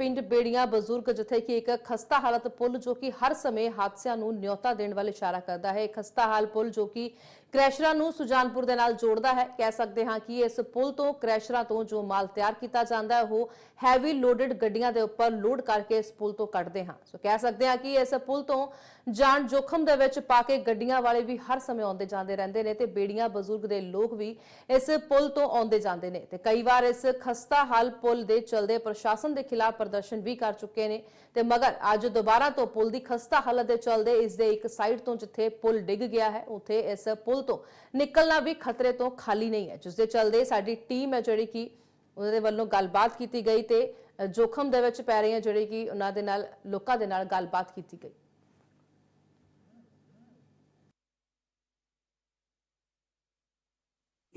ਪਿੰਡ ਬੇੜੀਆਂ ਬਜ਼ੁਰਗ, ਜਿੱਥੇ ਕਿ ਇੱਕ ਖਸਤਾ ਹਾਲਤ ਪੁਲ ਜੋ ਕਿ ਹਰ ਸਮੇਂ ਹਾਦਸਿਆਂ ਨੂੰ ਨਿਯੋਤਾ ਦੇਣ ਵੱਲ ਇਸ਼ਾਰਾ ਕਰਦਾ ਹੈ। ਖਸਤਾ ਹਾਲ ਪੁਲ ਜੋ ਕਿ ਕ੍ਰੈਸ਼ਰਾਂ ਨੂੰ ਸੁਜਾਨਪੁਰ ਦੇ ਨਾਲ ਜੋੜਦਾ ਹੈ। ਕਹਿ ਸਕਦੇ ਹਾਂ ਕਿ ਇਸ ਪੁਲ ਤੋਂ ਕ੍ਰੈਸ਼ਰਾਂ ਤੋਂ ਜੋ ਮਾਲ ਤਿਆਰ ਕੀਤਾ ਜਾਂਦਾ ਹੈ, ਉਹ ਹੈਵੀ ਲੋਡਡ ਗੱਡੀਆਂ ਦੇ ਉੱਪਰ ਲੋਡ ਕਰਕੇ ਇਸ ਪੁਲ ਤੋਂ ਕੱਢਦੇ ਹਾਂ। ਸੋ ਕਹਿ ਸਕਦੇ ਹਾਂ ਕਿ ਇਸ ਪੁਲ ਤੋਂ ਜਾਨ ਜੋਖਮ ਦੇ ਵਿੱਚ ਪਾ ਕੇ ਗੱਡੀਆਂ ਵਾਲੇ ਵੀ ਹਰ ਸਮੇਂ ਆਉਂਦੇ ਜਾਂਦੇ ਰਹਿੰਦੇ ਨੇ ਤੇ ਬੇੜੀਆਂ ਬਜ਼ੁਰਗ ਦੇ ਲੋਕ ਵੀ ਇਸ ਪੁਲ ਤੋਂ ਆਉਂਦੇ ਜਾਂਦੇ ਨੇ ਤੇ ਕਈ ਵਾਰ ਇਸ ਖਸਤਾ ਹਾਲ ਪੁਲ ਦੇ ਚਲਦੇ ਪ੍ਰਸ਼ਾਸਨ ਦੇ ਖਿਲਾਫ ਪ੍ਰਦਰਸ਼ਨ ਵੀ ਕਰ ਚੁੱਕੇ ਨੇ ਤੇ ਮਗਰ ਅੱਜ ਦੁਬਾਰਾ ਤੋਂ ਪੁਲ ਦੀ ਖਸਤਾ ਹਾਲਤ ਦੇ ਚਲਦੇ ਇਸ ਦੇ ਇੱਕ ਸਾਈਡ ਤੋਂ ਜਿੱਥੇ ਪੁਲ ਡਿੱਗ ਗਿਆ ਹੈ, ਉੱਥੇ ਇਸ ਪੁਲ ਤੋਂ ਨਿਕਲਣਾ ਵੀ ਖਤਰੇ ਤੋਂ ਖਾਲੀ ਨਹੀਂ ਹੈ। ਜਿਸ ਦੇ ਚਲਦੇ ਸਾਡੀ ਟੀਮ ਹੈ ਜਿਹੜੀ ਕਿ ਉਹਨਾਂ ਦੇ ਵੱਲੋਂ ਗੱਲਬਾਤ ਕੀਤੀ ਗਈ ਤੇ ਜੋਖਮ ਦੇ ਵਿੱਚ ਪੈ ਰਹੀਆਂ ਜਿਹੜੀ ਕਿ ਉਹਨਾਂ ਦੇ ਨਾਲ, ਲੋਕਾਂ ਦੇ ਨਾਲ ਗੱਲਬਾਤ ਕੀਤੀ ਗਈ।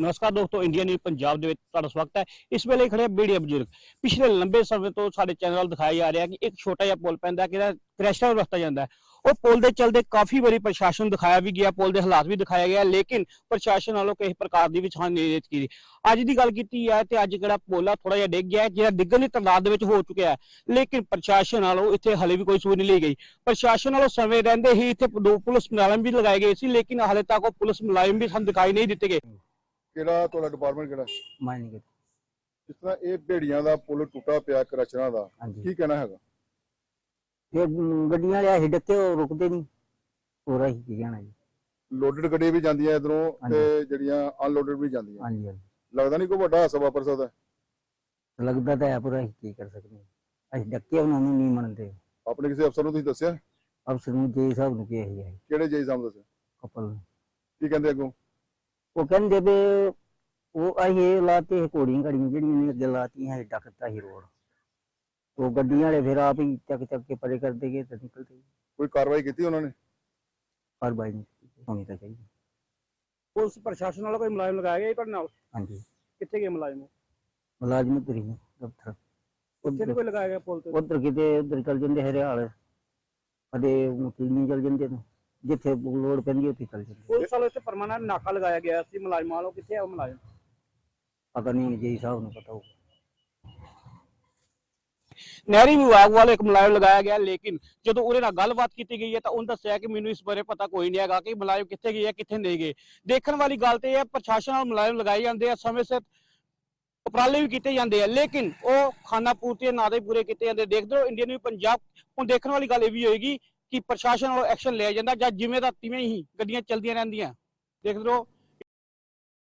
ਨਮਸਕਾਰ ਦੋਸਤੋ, ਇੰਡੀਆ ਨਿਊਜ਼ ਪੰਜਾਬ ਦੇ ਵਿੱਚ ਤੁਹਾਡਾ ਸਵਾਗਤ ਹੈ। ਇਸ ਵੇਲੇ ਖੜੇ ਬੀੜੀਆ ਬਜ਼ੁਰਗ। ਪਿਛਲੇ ਲੰਬੇ ਸਮੇਂ ਤੋਂ ਸਾਡੇ ਚੈਨਲ ਵੱਲ ਦਿਖਾਇਆ ਜਾ ਰਿਹਾ ਕਿ ਇੱਕ ਛੋਟਾ ਜਿਹਾ ਪੁਲ ਪੈਂਦਾ ਕਿ ਕ੍ਰੈਸ਼ਰ ਰਸਤਾ ਜਾਂਦਾ ਉਹ ਪੁਲ ਦੇ ਚਲਦੇ ਕਾਫੀ ਵਾਰੀ ਪ੍ਰਸ਼ਾਸਨ ਦਿਖਾਇਆ ਵੀ ਗਿਆ, ਪੁਲ ਦੇ ਹਾਲਾਤ ਵੀ ਦਿਖਾਇਆ ਗਿਆ, ਲੇਕਿਨ ਪ੍ਰਸ਼ਾਸਨ ਵੱਲੋਂ ਕਿਸੇ ਪ੍ਰਕਾਰ ਦੀ ਵੀ ਛਾਣ ਨਹੀਂ ਦਿੱਤੀ ਅੱਜ ਦੀ ਗੱਲ ਕੀਤੀ ਹੈ ਤੇ ਅੱਜ ਜਿਹੜਾ ਪੁਲ ਆ ਥੋੜਾ ਜਿਹਾ ਡਿੱਗ ਗਿਆ ਜਿਹੜਾ ਡਿੱਗਣ ਦੀ ਤਾਦਾਦ ਦੇ ਵਿੱਚ ਹੋ ਚੁੱਕਿਆ ਹੈ। ਲੇਕਿਨ ਪ੍ਰਸ਼ਾਸਨ ਵੱਲੋਂ ਇੱਥੇ ਹਲੇ ਵੀ ਕੋਈ ਸੂਝ ਨਹੀਂ ਲਈ ਗਈ। ਪ੍ਰਸ਼ਾਸਨ ਵੱਲੋਂ ਸਮੇਂ ਰਹਿੰਦੇ ਹੀ ਇੱਥੇ ਦੋ ਪੁਲਿਸ ਮੁਲਾਜ਼ਮ ਵੀ ਲਗਾਏ ਗਏ ਸੀ, ਲੇਕਿਨ ਹਾਲੇ ਤੱਕ ਉਹ ਪੁਲਿਸ ਮੁਲਾਜ਼ਮ ਵੀ ਸਾਨੂੰ ਦਿਖਾਈ ਨਹੀਂ ਦਿੱਤੇ ਗਏ। ਕਿਹੜਾ ਤੁਹਾਡਾ ਡਿਪਾਰਟਮੈਂਟ ਕਿਹੜਾ? ਮਾਈਨਿੰਗ ਜਿਸ ਤਰ੍ਹਾਂ ਇਹ ਭੇੜੀਆਂ ਦਾ ਪੁਲ ਟੁੱਟਾ ਪਿਆ ਕਰਚਣਾ ਦਾ ਹਾਂਜੀ। ਕੀ ਕਹਿਣਾ ਹੈਗਾ? ਇਹ ਮ, ਗੱਡੀਆਂ ਵਾਲੇ ਅਸੀਂ ਡੱਕੇ ਉਹ ਰੁਕਦੇ ਨਹੀਂ। ਹੋਰ ਅਸੀਂ ਕੀ ਕਹਿਣਾ ਜੀ? ਲੋਡਡ ਗੱਡੀਆਂ ਵੀ ਜਾਂਦੀਆਂ ਇਧਰੋਂ ਹਾਂਜੀ। ਤੇ ਜਿਹੜੀਆਂ ਅਨਲੋਡਡ ਵੀ ਜਾਂਦੀਆਂ। ਹਾਂਜੀ ਹਾਂਜੀ। ਲੱਗਦਾ ਨਹੀਂ ਕੋਈ ਵੱਡਾ ਹਾਦਸਾ ਵਾਪਰ ਸਕਦਾ? ਲੱਗਦਾ ਤਾਂ ਹੈ ਪਰ ਅਸੀਂ ਕੀ ਕਰ ਸਕਦੇ ਹਾਂ। ਅਸੀਂ ਡੱਕੇ ਉਹਨਾਂ ਨੂੰ ਨਹੀਂ ਮੰਨਦੇ। ਆਪਣੇ ਕਿਸੇ ਅਫਸਰ ਨੂੰ ਤੁਸੀਂ ਦੱਸਿਆ? ਅਫਸਰ ਨੂੰ ਜੇ ਸਾਹਿਬ ਨੂੰ ਕਿਹਾ ਹੈ ਕਿਹੜੇ ਜੇਈ ਸਾਹਿਬ ਨੂੰ ਦੱਸਿਆ? ਕਪਲ। ਕੀ ਕਹਿੰਦੇ ਅੱਗੋਂ? ਉਹ ਕਹਿੰਦੇ ਵੀ ਉਹ ਅਸੀਂ ਲਾਤੇ ਘੋੜੀਆਂ ਘੜੀਆਂ ਜਿਹੜੀਆਂ ਨੇ ਅੱਗੇ ਲਾਤੀਆਂ ਇਹ ਡੱਕਤਾ ਹੀ ਰੋਡ। ਉਹ ਗੱਡੀਆਂ ਵਾਲੇ ਫਿਰ ਆਪ ਹੀ ਚੱਕ ਚੱਕ ਕੇ ਪਰੇ ਕਰਦੇ ਗਏ ਤੇ ਨਿਕਲਦੇ ਗਏ। ਕੋਈ ਕਾਰਵਾਈ ਕੀਤੀ ਉਹਨਾਂ ਨੇ? ਪਰ ਬਾਈ ਨਹੀਂ ਹੋਣੀ ਤਾਂ ਚਾਹੀਦੀ। ਪੁਲਿਸ ਪ੍ਰਸ਼ਾਸਨ ਵੱਲੋਂ ਕੋਈ ਮੁਲਾਜ਼ਮ ਲਗਾਇਆ ਗਿਆ ਪਰ ਨਾਲ? ਹਾਂਜੀ। ਕਿੱਥੇ ਗਏ ਮੁਲਾਜ਼ਮ ਮੁਲਾਜ਼ਮ ਤਰੀ ਦਫ਼ਤਰ। ਉੱਥੇ ਨਹੀਂ ਕੋਈ ਲਗਾਇਆ ਗਿਆ ਪੁਲ ਤੇ ਉਧਰ ਕਿਤੇ ਉਧਰ ਚਲ ਜਾਂਦੇ ਹਰਿਆਲ। ਅਦੇ ਮੁਕੀਨੀ ਚਲ ਜਾਂਦੇ ਨੇ। ਜਿੱਥੇ ਲੋੜ ਪੈਂਦੀ ਉੱਥੇ ਚਲ ਜਾਂਦੇ ਪੁਲਿਸ ਵੱਲੋਂ ਇੱਥੇ ਪਰਮਾਨੈਂਟ ਨਾਕਾ ਲਗਾਇਆ ਗਿਆ ਸੀ ਮੁਲਾਜ਼ਮਾਂ ਵੱਲੋਂ ਕਿੱਥੇ ਆ ਉਹ ਮੁਲਾਜ਼ਮ? ਪਤਾ ਨਹੀਂ ਜੀ ਸਾਹਿਬ ਨੂੰ ਪਤਾ ਹੋਊ ਨਹਿਰੀ ਵਿਭਾਗ ਵੱਲੋਂ ਇੱਕ ਮੁਲਾਜ਼ਮ ਲਗਾਇਆ ਗਿਆ ਲੇਕਿਨ ਜਦੋਂ ਉਹਦੇ ਨਾਲ ਗੱਲਬਾਤ ਕੀਤੀ ਗਈ ਹੈ ਤਾਂ ਉਹਨੇ ਦੱਸਿਆ ਕਿ ਮੈਨੂੰ ਇਸ ਬਾਰੇ ਪਤਾ ਕੋਈ ਨਹੀਂ ਹੈਗਾ ਕਿ ਮੁਲਾਜ਼ਮ ਕਿੱਥੇ ਗਏ ਆ ਕਿੱਥੇ ਨਹੀਂ ਗਏ। ਦੇਖਣ ਵਾਲੀ ਗੱਲ ਤੇ ਇਹ ਹੈ ਪ੍ਰਸ਼ਾਸਨ ਨਾਲ ਮੁਲਾਜ਼ਮ ਲਗਾਏ ਜਾਂਦੇ ਆ ਸਮੇਂ ਸਿਰ ਉਪਰਾਲੇ ਵੀ ਕੀਤੇ ਜਾਂਦੇ ਆ ਲੇਕਿਨ ਉਹ ਖਾਨਾ ਪੂਰਤੀ ਦੇ ਨਾਂ ਦੇ ਪੂਰੇ ਕੀਤੇ ਜਾਂਦੇ ਦੇਖਦੇ ਹੋ ਇੰਡੀਅਨ ਵੀ ਪੰਜਾਬ ਹੁਣ ਦੇਖਣ ਵਾਲੀ ਗੱਲ ਇਹ ਵੀ ਹੋਏਗੀ ਕਿ ਪ੍ਰਸ਼ਾਸਨ ਵੱਲੋਂ ਐਕਸ਼ਨ ਲਿਆ ਜਾਂਦਾ ਜਾਂ ਜਿਵੇਂ ਦਾ ਤਿਵੇਂ ਹੀ ਗੱਡੀਆਂ ਚੱਲਦੀਆਂ ਰਹਿੰਦੀਆਂ। ਦੇਖਦੇ ਰਹੋ